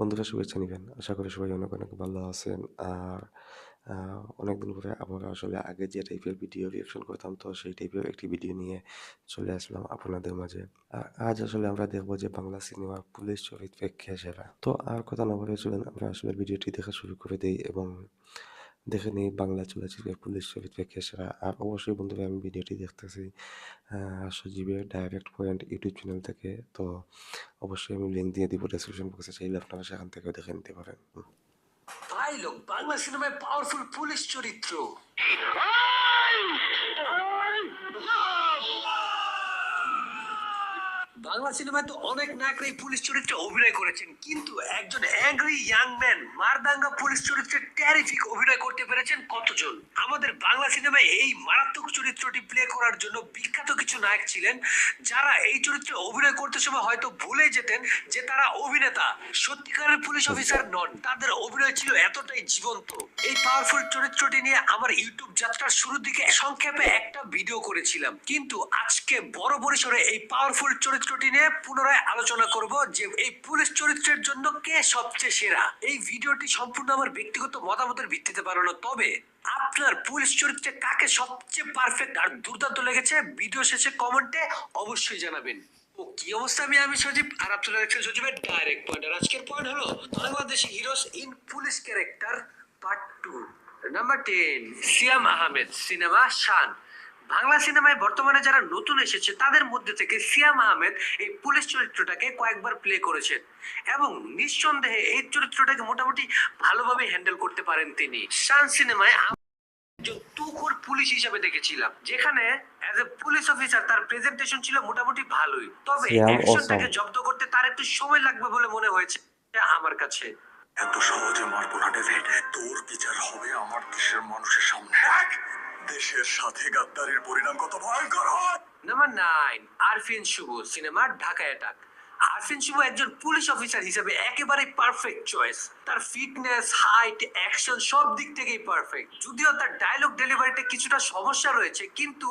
বন্ধুরা শুভেচ্ছা নিবেন। আশা করি সবাই অনেক, অনেক ভালো আছেন। আর অনেক অনেকদিন পরে আবার আসলে আগে যে টাইপের ভিডিও রিয়াকশন করতাম তো সেই টাইপের একটি ভিডিও নিয়ে চলে আসলাম আপনাদের মাঝে। আজ আসলে আমরা দেখব যে বাংলা সিনেমার পুলিশ চরিত্রে কে সেরা। তো আর কথা না বলে চলেন আমরা আসলে ভিডিওটি দেখা শুরু করে দিই এবং দেখে নিই বাংলা চলচ্চিত্রের পুলিশ চরিত্রে কে সেরা। আর অবশ্যই বন্ধুরা আমি ভিডিওটি দেখতেছি সজীবের ডাইরেক্ট পয়েন্ট ইউটিউব চ্যানেল থেকে। তো অবশ্যই আমি লিঙ্ক দিয়ে দিব ডেসক্রিপশন বক্সে চাইলে আপনারা সেখান থেকেও দেখে নিতে পারেন। ভাই লোক বাংলা সিনেমায় পাওয়ারফুল পুলিশ চরিত্র বাংলা সিনেমায় তো অনেক নায়করাই পুলিশ চরিত্রে অভিনয় করেছেন, কিন্তু একজন অ্যাংরি ইয়াং ম্যান মারদাঙ্গা পুলিশ চরিত্রে ট্যারিফিক অভিনয় করতে পেরেছেন কতজন? আমাদের বাংলা সিনেমায় এই মারাত্মক চরিত্রটি প্লে করার জন্য বিখ্যাত কিছু নায়ক ছিলেন, যারা এই চরিত্রে অভিনয় করতে সময় হয়তো ভুলে যেতেন যে তারা অভিনেতা। সত্যিকারের পুলিশ অফিসার নন, তাদের অভিনয় ছিল এতটাই জীবন্ত। এই পাওয়ারফুল চরিত্রটি নিয়ে আমার ইউটিউব যাত্রার শুরুর দিকে সংক্ষেপে একটা ভিডিও করেছিলাম, কিন্তু আজকে বড় পরিসরে এই পাওয়ারফুল চরিত্রটি নিয়ে পুনরায় আলোচনা করব যে এই পুলিশ চরিত্রের জন্য কে সবচেয়ে সেরা। এই ভিডিওটি সম্পূর্ণ আমার ব্যক্তিগত মতামতের ভিত্তিতে বানানো। তবে আপনার পুলিশ চরিত্রে কাকে সবচেয়ে পারফেক্ট আর দুর্দান্ত লেগেছে ভিডিও শেষে কমেন্টে অবশ্যই জানাবেন। ও কি অবস্থা আমি আমি সজীব আর আপনারা দেখছেন সজীবের ডাইরেক্ট পয়েন্ট আর আজকের পয়েন্ট হলো Bangladeshi heroes in police character part two number ten Siam Ahmed cinema Shaan. Bangla সিনেমায় বর্তমানে যারা নতুন এসেছে তাদের মধ্যে থেকে সিয়াম আহমেদ এই পুলিশ চরিত্রটাকে কয়েকবার প্লে করেছেন এবং নিঃসন্দেহে এই চরিত্রটাকে মোটামুটি ভালোভাবে হ্যান্ডেল করতে পারেন তিনি। শান সিনেমায় একজন তুখোর পুলিশ হিসাবে দেখেছিলাম যেখানে অ্যাজ এ পুলিশ অফিসার তার প্রেজেন্টেশন ছিল মোটামুটি ভালোই। তবে অ্যাকশনটাকে জব্দ করতে তার একটু সময় লাগবে বলে মনে হয়েছে আমার কাছে। এত সহজে মারবো না ডেভিড তোর বিচার হবে আমার দেশের মানুষের সামনে। দেশের সাথে গাদ্দারির পরিণাম কত ভয়ঙ্কর হয়? Number nine Arifin Shuvo cinema Dhaka attack Arifin Shuvo একজন পুলিশ অফিসার হিসেবে একেবারে পারফেক্ট চয়েস তার ফিটনেস হাইট অ্যাকশন সব দিক থেকেই পারফেক্ট যদিও তার ডায়লগ ডেলিভারিতে কিছুটা সমস্যা রয়েছে, কিন্তু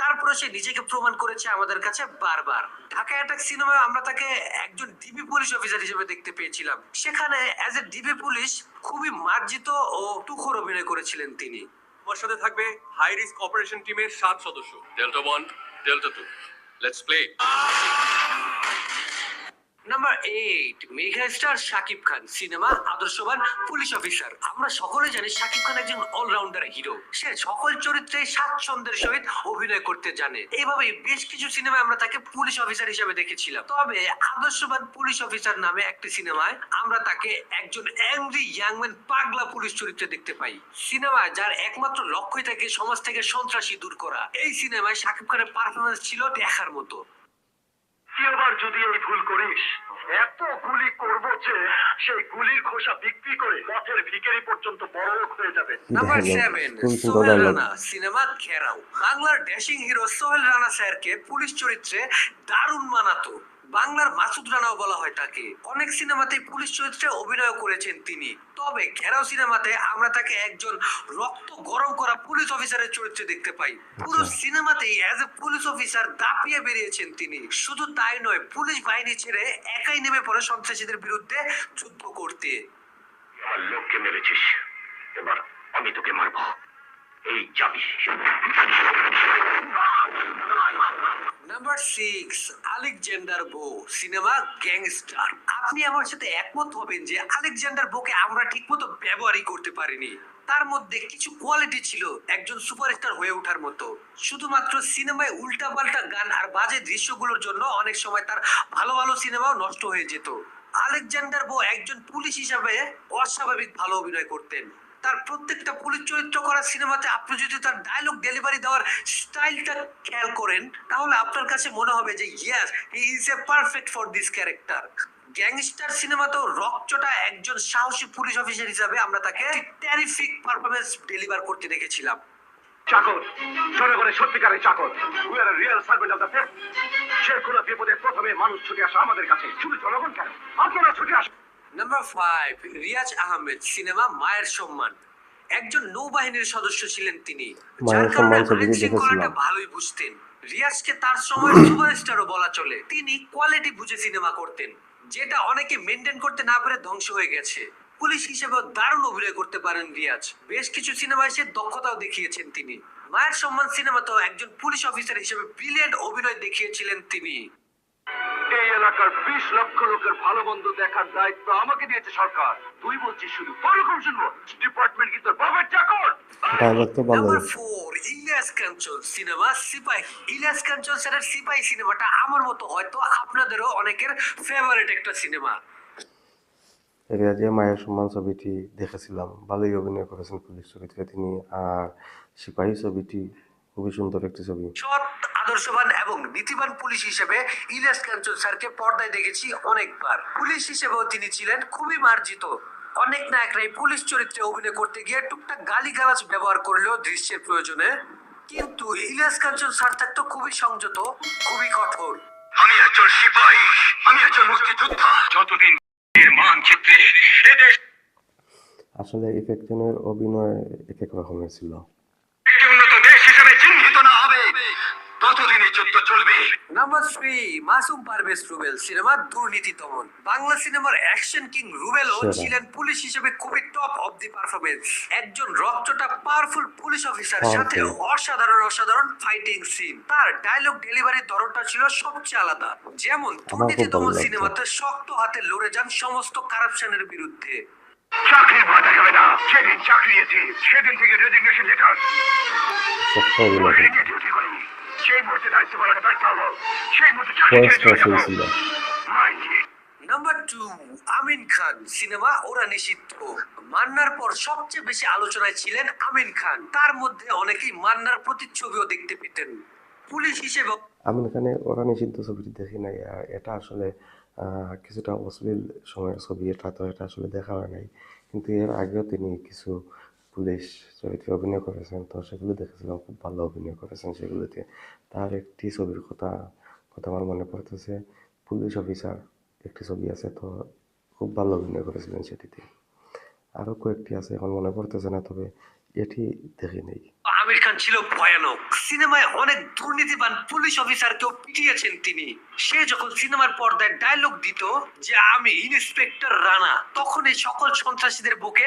তারপরে সে নিজেকে প্রমাণ করেছে আমাদের কাছে বারবার। ঢাকা অ্যাটাক সিনেমায় আমরা তাকে একজন ডিবি পুলিশ অফিসার হিসেবে দেখতে পেয়েছিলাম। সেখানে অ্যাজ এ ডিবি পুলিশ খুবই মার্জিত ও তুখর অভিনয় করেছিলেন তিনি। আমার সাথে থাকবে হাই রিস্ক অপারেশন টিমের সাত সদস্য। Delta one delta two let's play number eight Shakib Khan cinema আদর্শবান পুলিশ অফিসার আমরা সকলে জানি শাকিব খান একজন অলরাউন্ডার হিরো সে সকল চরিত্রে স্বাচ্ছন্দ্যের সহিত অভিনয় করতে জানে। এইভাবে বেশ কিছু আমরা তাকে পুলিশ অফিসার হিসেবে দেখেছিলাম। তবে আদর্শবান পুলিশ অফিসার নামে একটি সিনেমায় আমরা তাকে একজন অ্যাংরি ইয়াংম্যান পাগলা পুলিশ চরিত্রে দেখতে পাই। সিনেমা যার একমাত্র লক্ষ্যই থাকে সমাজ থেকে সন্ত্রাসী দূর করা। এই সিনেমায় শাকিব খানের পারফরমেন্স ছিল দেখার মতো। এবার যদি এই ভুল করিস এত গুলি করব যে সেই গুলির খোসা বিক্রি করে পথের ভিখারি পর্যন্ত বড় লোক হয়ে যাবে। Number Dialogue, seven Sohel Rana cinema Gherao. বাংলার ড্যাশিং হিরো সোহেল রানা স্যারকে পুলিশ চরিত্রে দারুণ মানাতো। বাংলার মাসুদ রানাও বলা হয় তাকে। অনেক সিনেমাতে পুলিশ চরিত্রে অভিনয় করেছেন তিনি। তবে ঘেরাও সিনেমাতে আমরা তাকে একজন রক্ত গরম করা পুলিশ অফিসারের চরিত্রে দেখতে পাই। পুরো আচ্ছা। সিনেমাতেই অ্যাজ এ পুলিশ অফিসার দাপিয়ে বেরিয়েছেন তিনি। শুধু তাই নয় পুলিশ বাহিনী ছেড়ে একাই নেমে পড়ে সন্ত্রাসীদের বিরুদ্ধে যুদ্ধ করতে। আমার লোককে মেরেছিস। এবার আমি তোকে মারবো। এই যাবি number six Alexander Bo cinema gangster আপনি আমার সাথে একমত হবেন যে আলেকজান্ডার বোকে আমরা ঠিকমতো ব্যবহারই করতে পারিনি। তার মধ্যে কিছু কোয়ালিটি ছিল, একজন সুপারস্টার হয়ে ওঠার মতো। শুধুমাত্র সিনেমায় উল্টাপাল্টা গান আর বাজে দৃশ্যগুলোর জন্য অনেক সময় তার ভালো ভালো সিনেমাও নষ্ট হয়ে যেত। আলেকজান্ডার বো একজন পুলিশ হিসাবে অস্বাভাবিক ভালো অভিনয় করতেন। তার প্রত্যেকটা পুলিশ চরিত্র করা সিনেমাতে আপনি যদি তার ডায়লগ ডেলিভারি দেওয়ার স্টাইলটা খেয়াল করেন, তাহলে আপনার কাছে মনে হবে যে yes he is a perfect for this character gangster সিনেমাতেও রকচটা একজন সাহসী পুলিশ অফিসার হিসাবে আমরা তাকে টেরিফিক পারফরমেন্স ডেলিভার করতে দেখেছিলাম। চাকর, জনগণের সত্যিকারের চাকর। We are real servant of the faith সে কোনো বিপদে প্রথমে মানুষ ছুটে আসে আমাদের কাছে। শুধু জনগণ কেন? আপনারা ছুটে আসুন। Number five Riaz Ahmed cinema মায়ের সম্মান। একজন নৌবাহিনীর সদস্য ছিলেন তিনি। যার কারণে আইন শৃঙ্খলাটা ভালোই বুঝতেন। রিয়াজকে তার সময় সুপারস্টারও বলা চলে। তিনি কোয়ালিটি বুঝে সিনেমা করতেন যেটা অনেকে মেনটেন করতে না পেরে ধ্বংস হয়ে গেছে। পুলিশ হিসেবে দারুণ অভিনয় করতে পারেন রিয়াজ। বেশ কিছু সিনেমায় এসে দক্ষতাও দেখিয়েছেন তিনি। মায়ের সম্মান সিনেমাতেও একজন পুলিশ অফিসার হিসেবে ব্রিলিয়ান্ট অভিনয় দেখিয়েছিলেন তিনি। এই এলাকার বিশ লক্ষ লোকের ভালো মন্দ দেখার দায়িত্ব আমাকে দিয়েছে সরকার। তুই বলছিস শুধু। ওরকম শুনব। ডিপার্টমেন্ট কি তোর বাবার চাকর? ডায়লগ তো ভালো ইলিয়াস কাঞ্চল সিনেমা সিপাহী ইলিয়াস কাঞ্চল স্যারের সিপাহী সিনেমাটা আমার মতো হয়তো আপনাদেরও অনেকের ফেভারিট একটা সিনেমা। মায়ের সম্মান ছবিটি দেখেছিলাম। ভালোই অভিনয় করেছেন পুলিশ চরিত্রে তিনি। আর সিপাহী ছবিটি খুবই সুন্দর একটি ছবি। আদর্শবান এবং নীতিবান পুলিশ হিসেবে ইলিয়াস কাঞ্চল স্যারকে পর্দায় দেখেছি অনেকবার। পুলিশ হিসেবেও তিনি ছিলেন খুবই মার্জিত। অনেক নায়করাই পুলিশ চরিত্রে অভিনয় করতে গিয়ে টুকটাক গালিগালাজ ব্যবহার করলেও দৃশ্যের প্রয়োজনে। কিন্তু ইলিয়াস কাঞ্চল স্যার থাকতো খুবই সংযত খুবই কঠোর। আমি একজন সিপাহী আমি একজন মুক্তিযোদ্ধা। যতদিন এর মানচিত্রে এদেশ আসলে ইফেকশনের অভিনয় এক এক রকমের ছিল। একটি উন্নত দেশ হিসেবে চিহ্নিত না হবে। ততদিনই যুদ্ধ চলবে। Number three Masum Parvez Rubel cinema Durniti Domon. Bangla সিনেমার অ্যাকশন কিং রুবেলও। ছিলেন পুলিশ হিসেবে খুবই টপ অফ দি পারফরমেন্স একজন রক্তটা পাওয়ারফুল পুলিশ অফিসার সাথে অসাধারণ অসাধারণ ফাইটিং সিন তার ডায়লগ ডেলিভারির ধরনটা ছিল সবচেয়ে আলাদা। যেমন দুর্নীতি দমন সিনেমাতে শক্ত হাতে লড়ে যান সমস্ত কারাপশনের বিরুদ্ধে। চাকরির ভয় দেখাবে না। সেদিন চাকরি সেদিন থেকে রেজিগনেশন লেটার সত্য অভিনয় সেই মুহূর্তে দায়িত্ব পালনে ব্যর্থ হব। সেই মুহূর্তে চাকরি ছেড়ে চলে যাব। ছিল number two Amin Khan cinema ওরা নিষিদ্ধ। মান্নার পর সবচেয়ে বেশি আলোচনায় ছিলেন আমিন খান। তার মধ্যে অনেকেই মান্নার প্রতিচ্ছবিও দেখতে পেতেন। পুলিশ হিসেবে আমি এখানে ওরা নিষিদ্ধ ছবিটি দেখি নাই। এটা আসলে আহ, কিছুটা অশ্লীল সময়ের ছবি। এটা তো এটা আসলে দেখা হয় নাই। কিন্তু এর আগেও তিনি কিছু পুলিশ চরিত্রে অভিনয় করেছেন, তো সেগুলো দেখেছিলাম খুব ভালো অভিনয় করেছেন সেগুলোতে। তার একটি ছবির কথা কথা আমার মনে পড়তেছে, পুলিশ অফিসার একটি ছবি আছে, তো খুব ভালো অভিনয় করেছিলেন সেটিতে। আরও কয়েকটি আছে, এখন মনে পড়তেছে না, তবে এটি দেখি নেই। আমির খান ছিল ভয়ানক। সিনেমায় অনেক দুর্নীতিবান পুলিশ অফিসারকেও পিটিয়েছেন তিনি। সে যখন সিনেমার পর্দায় ডায়লগ দিত যে আমি ইন্সপেক্টর রানা, তখন এই সকল সন্ত্রাসীদের বুকে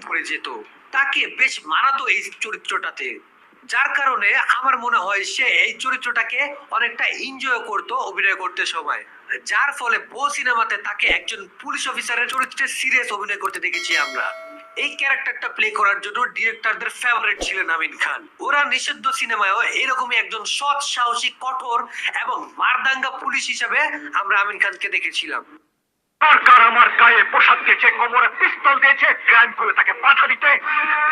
ধরে যেত। তাকে বেশ মানাতো এই চরিত্রটাতে। যার কারণে আমার মনে হয় সে এই চরিত্রটাকে অনেকটা এনজয় করতো অভিনয় করতে সময়। যার ফলে বো সিনেমাতে তাকে একজন পুলিশ অফিসারের চরিত্রে সিরিয়াস অভিনয় করতে দেখেছি আমরা। এই ক্যারেক্টারটা প্লে করার জন্য ডিরেক্টরদের ফেভারিট ছিলেন আমিন খান। ওরা নিষিদ্ধ সিনেমায়ও এরকমই একজন সৎ সাহসী কঠোর এবং মারদাঙ্গা পুলিশ হিসেবে আমরা আমিন খানকে দেখেছিলাম। সরকার আমার গায়ে পোশাক দিয়েছে কোমরে পিস্তল দিয়েছে ক্রাইম করে তাকে বাধা দিতে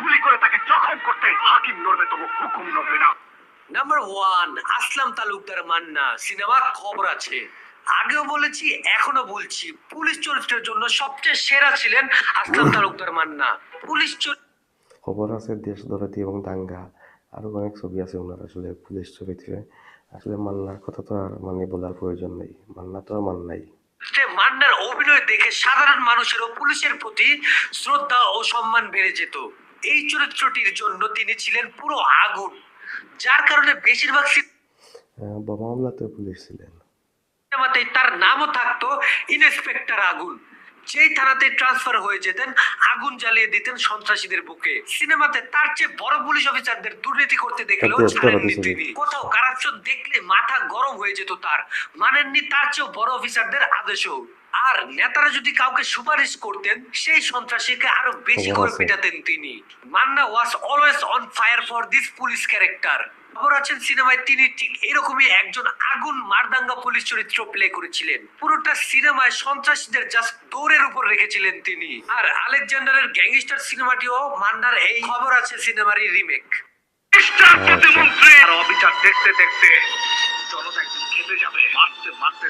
গুলি করে তাকে জখম করতে হাকিম নড়বে তবু হুকুম নড়বে না। Number one Aslam Talukdar Manna. Cinema খবর আছে। আগেও বলেছি এখনও বলছি। পুলিশ চরিত্রের জন্য সবচেয়ে সেরা ছিলেন আসলাম তালুকদার মান্না। পুলিশ খবর আছে দেশ দরদি এবং দাঙ্গা। আরও অনেক ছবি আছে ওনার আসলে পুলিশ চরিত্রে। আসলে মান্নার কথা তো আর মানে বলার প্রয়োজন নেই। মান্না তো আর মান্নাই মান্নার অভিনয় দেখে সাধারণ মানুষেরও পুলিশের প্রতি শ্রদ্ধা ও সম্মান বেড়ে যেত। এই চরিত্রটির জন্য তিনি ছিলেন পুরো আগুন। যার কারণে বেশিরভাগ আহ, বোমা হামলাতে পুলিশ ছিলেন। সিনেমাতেই তার নামও থাকতো ইন্সপেক্টর আগুন। যেই থানাতে ট্রান্সফার হয়ে যেতেন আগুন জ্বালিয়ে দিতেন সন্ত্রাসীদের বুকে। সিনেমাতে তার চেয়ে বড় পুলিশ অফিসারদের দুর্নীতি করতে দেখলেও ছাড়েননি তিনি। কোথাও কারাপশন দেখলে মাথা গরম হয়ে যেত তার। মানেননি তার চেয়েও বড় অফিসারদের আদেশও। আর নেতারা যদি কাউকে সুপারিশ করতেন সেই সন্ত্রাসীকে আরও বেশি করে। পিটাতেন তিনি। Manna was always on fire for this police character খবর আছেন সিনেমায় তিনি ঠিক এরকমই একজন আগুন মারদাঙ্গা পুলিশ চরিত্র প্লে করেছিলেন। পুরোটা সিনেমায় সন্ত্রাসীদের জাস্ট দৌড়ের উপর রেখেছিলেন তিনি। আর আলেকজান্ডারের গ্যাংস্টার সিনেমাটিও মান্নার এই খবর আছে সিনেমারই রিমেক মিস্টার প্রতিমন্ত্রী! আর অবিচার দেখতে দেখতে জনতা একদিন খেপে যাবে। মারতে মারতে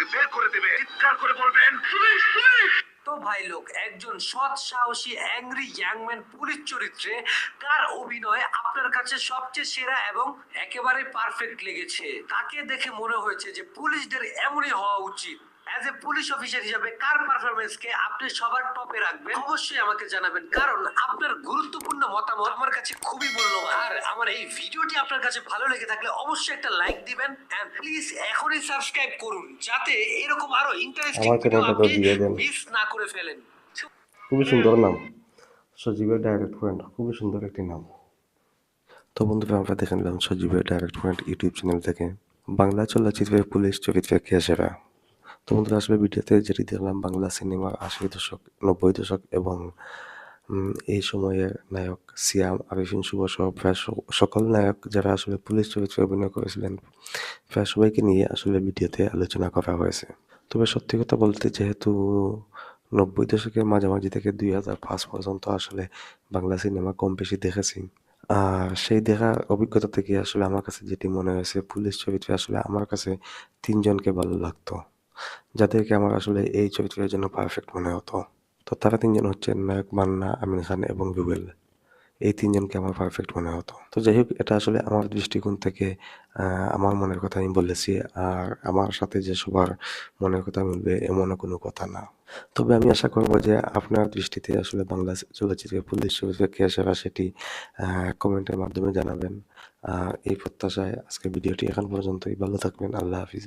থেকে বের করে দেবে। চিৎকার করে বলবেন, পুলিশ পুলিশ! তো ভাই লোক, একজন সৎ সাহসী অ্যাংরি ইয়াংম্যান পুলিশ চরিত্রে কার অভিনয় আপনার কাছে সবচেয়ে সেরা এবং একেবারে পারফেক্ট লেগেছে। তাকে দেখে মনে হয়েছে যে পুলিশদের এমনই হওয়া উচিত। অ্যাজ এ পুলিশ অফিসার হিসেবে কার পারফরমেন্সকে আপনি সবার টপে রাখবেন অবশ্যই আমাকে জানাবেন। কারণ আপনার গুরুত্বপূর্ণ মতামত আমার কাছে খুবই মূল্যবান। আর আমার এই ভিডিওটি আপনার কাছে ভালো লেগে থাকলে অবশ্যই একটা লাইক দিবেন এন্ড প্লিজ এখনই সাবস্ক্রাইব করুন যাতে এরকম আরও ইন্টারেস্টিং ভিডিও আপনি মিস না করে ফেলেন। খুবই সুন্দর নাম। সজীবের ডাইরেক্ট পয়েন্ট খুবই সুন্দর একটি নাম। তো বন্ধুরা আমরা দেখে নিলাম সজীবের ডাইরেক্ট পয়েন্ট ইউটিউব চ্যানেল থেকে বাংলা চলচ্চিত্রের পুলিশ চরিত্রের কে সেরা। তো বন্ধুরা আসলে ভিডিওতে যেটি দেখলাম বাংলা সিনেমার আশি দশক, নব্বই দশক এবং এই সময়ের নায়ক সিয়াম আরিফিন শুভ সহ প্রায় সকল নায়ক যারা আসলে পুলিশ চরিত্রে অভিনয় করেছিলেন, প্রায় সবাইকে নিয়ে আসলে ভিডিওতে আলোচনা করা হয়েছে। তবে সত্যি কথা বলতে যেহেতু নব্বই দশকের মাঝামাঝি থেকে দুই হাজার পাঁচ পর্যন্ত আসলে বাংলা সিনেমা কম বেশি দেখেছি। আর সেই দেখার অভিজ্ঞতা থেকে আসলে আমার কাছে যেটি মনে হয়েছে, পুলিশ চরিত্রে আসলে আমার কাছে তিনজনকে ভালো লাগতো। যাদেরকে আমার আসলে এই চরিত্রের জন্য পারফেক্ট মনে হতো। তো তারা তিনজন হচ্ছেন নায়ক, মান্না আমিন খান এবং রুবেল এই তিনজনকে আমার পারফেক্ট মনে হতো। তো যাই হোক, এটা আসলে আমার দৃষ্টিকোণ থেকে আমার মনের কথা আমি বলেছি। আর আমার সাথে যে সবার মনের কথা মিলবে এমনও কোনো কথা না। তবে আমি আশা করব যে আপনার দৃষ্টিতে আসলে বাংলা চলচ্চিত্রের পুলিশ চরিত্রে কে সেরা সেটি কমেন্টের মাধ্যমে জানাবেন। এই প্রত্যাশায় আজকের ভিডিওটি এখন পর্যন্তই। ভালো থাকবেন। আল্লাহ হাফিজ।